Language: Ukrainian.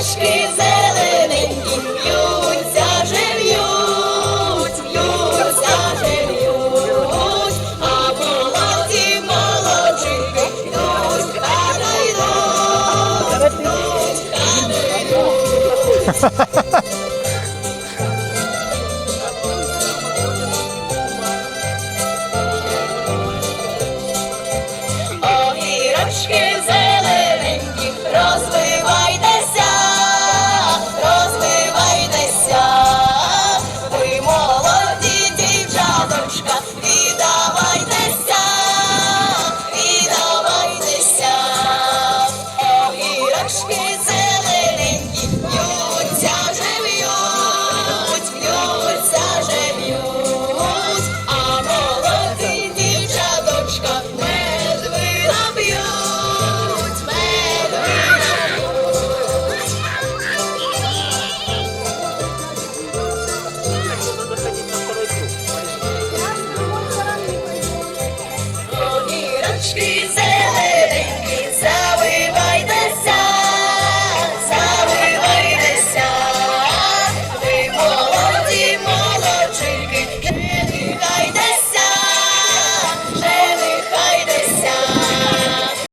Грибочки зелененькі в'ються, жив'ють, в'ються, жив'ють, а молоді молодчики йдуть, та не йдуть, йдуть, йдуть. Schneesee.